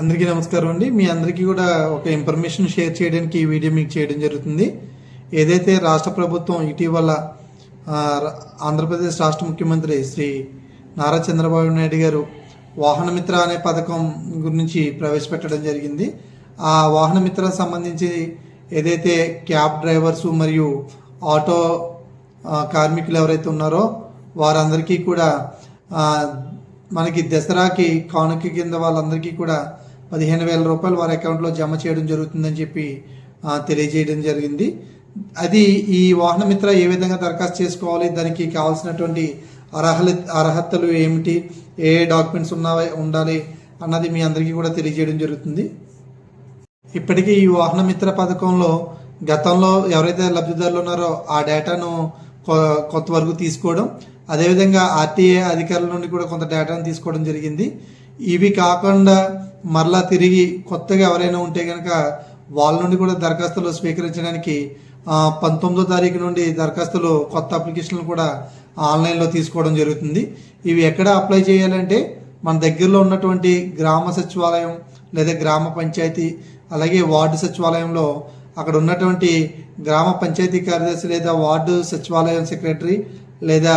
అందరికీ నమస్కారం అండి. మీ అందరికీ కూడా ఒక ఇన్ఫర్మేషన్ షేర్ చేయడానికి ఈ వీడియో మీకు చేయడం జరుగుతుంది. ఏదైతే రాష్ట్ర ప్రభుత్వం ఇటీవల ఆంధ్రప్రదేశ్ రాష్ట్ర ముఖ్యమంత్రి శ్రీ నారా చంద్రబాబు నాయుడు గారు వాహనమిత్ర అనే పథకం గురించి ప్రవేశపెట్టడం జరిగింది. ఆ వాహనమిత్ర సంబంధించి ఏదైతే క్యాబ్ డ్రైవర్స్ మరియు ఆటో కార్మికులు ఎవరైతే ఉన్నారో వారందరికీ కూడా మనకి దసరాకి కానుక కింద వాళ్ళందరికీ కూడా పదిహేను వేల రూపాయలు వారి అకౌంట్లో జమ చేయడం జరుగుతుందని చెప్పి తెలియజేయడం జరిగింది. అది ఈ వాహనమిత్ర ఏ విధంగా దరఖాస్తు చేసుకోవాలి? దానికి కావాల్సినటువంటి అర్హత అర్హతలు ఏమిటి? ఏ డాక్యుమెంట్స్ ఉన్నా ఉండాలి అన్నది మీ అందరికీ కూడా తెలియజేయడం జరుగుతుంది. ఇప్పటికీ ఈ వాహనమిత్ర పథకంలో గతంలో ఎవరైతే లబ్ధిదారులు ఉన్నారో ఆ డేటాను కొ- కొంతవరకు తీసుకోవడం అదేవిధంగా ఆర్టీఏ అధికారుల నుండి కూడా కొంత డేటాను తీసుకోవడం జరిగింది. ఇవి కాకుండా మరలా తిరిగి కొత్తగా ఎవరైనా ఉంటే కనుక వాళ్ళ నుండి కూడా దరఖాస్తులు స్వీకరించడానికి పంతొమ్మిదో తారీఖు నుండి దరఖాస్తులు కొత్త అప్లికేషన్లు కూడా ఆన్లైన్లో తీసుకోవడం జరుగుతుంది. ఇవి ఎక్కడ అప్లై చేయాలంటే మన దగ్గరలో ఉన్నటువంటి గ్రామ సచివాలయం లేదా గ్రామ పంచాయతీ అలాగే వార్డు సచివాలయంలో అక్కడ ఉన్నటువంటి గ్రామ పంచాయతీ కార్యదర్శి లేదా వార్డు సచివాలయం సెక్రటరీ లేదా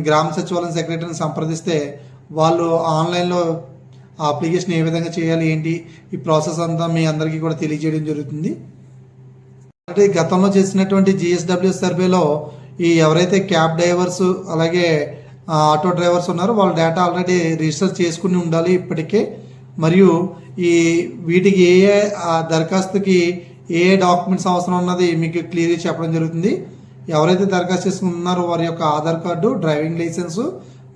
గ్రామ సచివాలయం సెక్రటరీని సంప్రదిస్తే వాళ్ళు ఆన్లైన్లో ఆ అప్లికేషన్ ఏ విధంగా చేయాలి ఏంటి? ఈ ప్రాసెస్ అంతా మీ అందరికీ కూడా తెలియజేయడం జరుగుతుంది. అంటే గతంలో చేసినటువంటి జిఎస్డబ్ల్యూ సర్వేలో ఈ ఎవరైతే క్యాబ్ డ్రైవర్స్ అలాగే ఆటో డ్రైవర్స్ ఉన్నారో వాళ్ళ డేటా ఆల్రెడీ రిజిస్టర్ చేసుకుని ఉండాలి ఇప్పటికే. మరియు ఈ వీటికి ఏ ఏ దరఖాస్తుకి ఏ ఏ డాక్యుమెంట్స్ అవసరం ఉన్నది మీకు క్లియర్గా చెప్పడం జరుగుతుంది. ఎవరైతే దరఖాస్తు చేసుకున్నారో వారి యొక్క ఆధార్ కార్డు డ్రైవింగ్ లైసెన్సు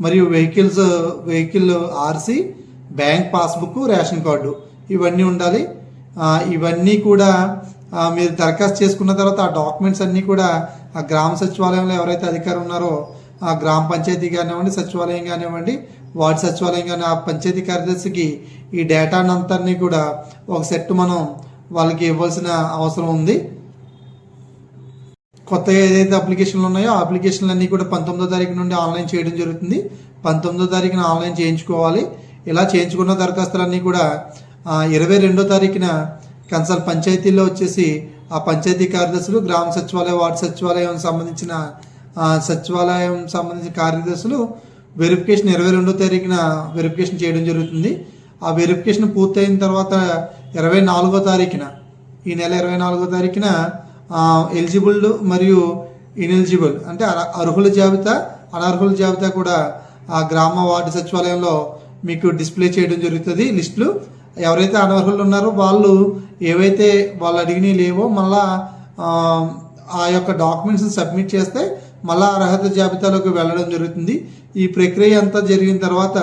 మరియు vehicles vehicle RC bank passbook ration card ఇవన్నీ ఉండాలి. ఇవన్నీ కూడా మీరు దరఖాస్తు చేసుకున్న తర్వాత ఆ డాక్యుమెంట్స్ అన్నీ కూడా ఆ గ్రామ సచివాలయంలో ఎవరైతే అధికారులు ఉన్నారో ఆ గ్రామ పంచాయతీ కానివ్వండి సచివాలయం కానివ్వండి వార్డు సచివాలయం కానీ ఆ పంచాయతీ కార్యదర్శికి ఈ డేటా అంతని కూడా ఒక సెట్ మనం వాళ్ళకి ఇవ్వాల్సిన అవసరం ఉంది. కొత్తగా ఏదైతే అప్లికేషన్లు ఉన్నాయో ఆ అప్లికేషన్లు అన్నీ కూడా పంతొమ్మిదో తారీఖు నుండి ఆన్లైన్ చేయడం జరుగుతుంది. పంతొమ్మిదో తారీఖున ఆన్లైన్ చేయించుకోవాలి. ఇలా చేయించుకున్న దరఖాస్తులన్నీ కూడా ఇరవై రెండో తారీఖున కన్సల్ పంచాయతీలో వచ్చేసి ఆ పంచాయతీ కార్యదర్శులు గ్రామ సచివాలయం వార్డు సచివాలయం సంబంధించిన సచివాలయం సంబంధించిన కార్యదర్శులు వెరిఫికేషన్ ఇరవై రెండో తారీఖున వెరిఫికేషన్ చేయడం జరుగుతుంది. ఆ వెరిఫికేషన్ పూర్తయిన తర్వాత ఇరవై నాలుగో తారీఖున ఈ నెల ఇరవై నాలుగో తారీఖున ఎలిజిబుల్ మరియు ఇన్ఎలిజిబుల్ అంటే అర్హుల జాబితా అనర్హుల జాబితా కూడా ఆ గ్రామ వార్డు సచివాలయంలో మీకు డిస్ప్లే చేయడం జరుగుతుంది. లిస్టులు ఎవరైతే అనర్హులు ఉన్నారో వాళ్ళు ఏవైతే వాళ్ళు అడిగినవి లేవో మళ్ళా ఆ, యొక్క డాక్యుమెంట్స్ని సబ్మిట్ చేస్తే మళ్ళా అర్హత జాబితాలోకి వెళ్ళడం జరుగుతుంది. ఈ ప్రక్రియ అంతా జరిగిన తర్వాత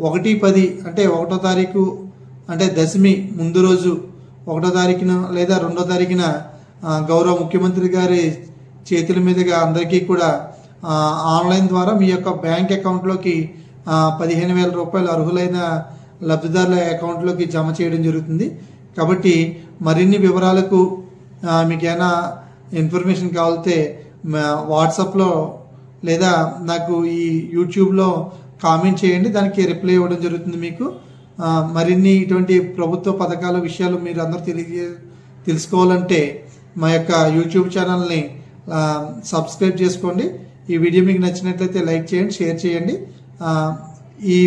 ఒకటి పది అంటే ఒకటో తారీఖు అంటే దశమి ముందు రోజు ఒకటో తారీఖున లేదా రెండో తారీఖున గౌరవ ముఖ్యమంత్రి గారి చేతుల మీదుగా అందరికీ కూడా ఆన్లైన్ ద్వారా మీ యొక్క బ్యాంక్ అకౌంట్లోకి పదిహేను వేల రూపాయలు అర్హులైన లబ్ధిదారుల అకౌంట్లోకి జమ చేయడం జరుగుతుంది. కాబట్టి మరిన్ని వివరాలకు మీకేమైనా మీకు ఏమైనా ఇన్ఫర్మేషన్ కావాలితే మా వాట్సాప్లో లేదా నాకు ఈ యూట్యూబ్లో కామెంట్ చేయండి దానికి రిప్లై ఇవ్వడం జరుగుతుంది మీకు. మరిన్ని ఇటువంటి ప్రభుత్వ పథకాల విషయాలు మీరు అందరూ తెలియజే తెలుసుకోవాలంటే మా యొక్క యూట్యూబ్ ఛానల్ని సబ్స్క్రైబ్ చేసుకోండి. ఈ వీడియో మీకు నచ్చినట్లయితే లైక్ చేయండి షేర్ చేయండి. ఆ, ఈ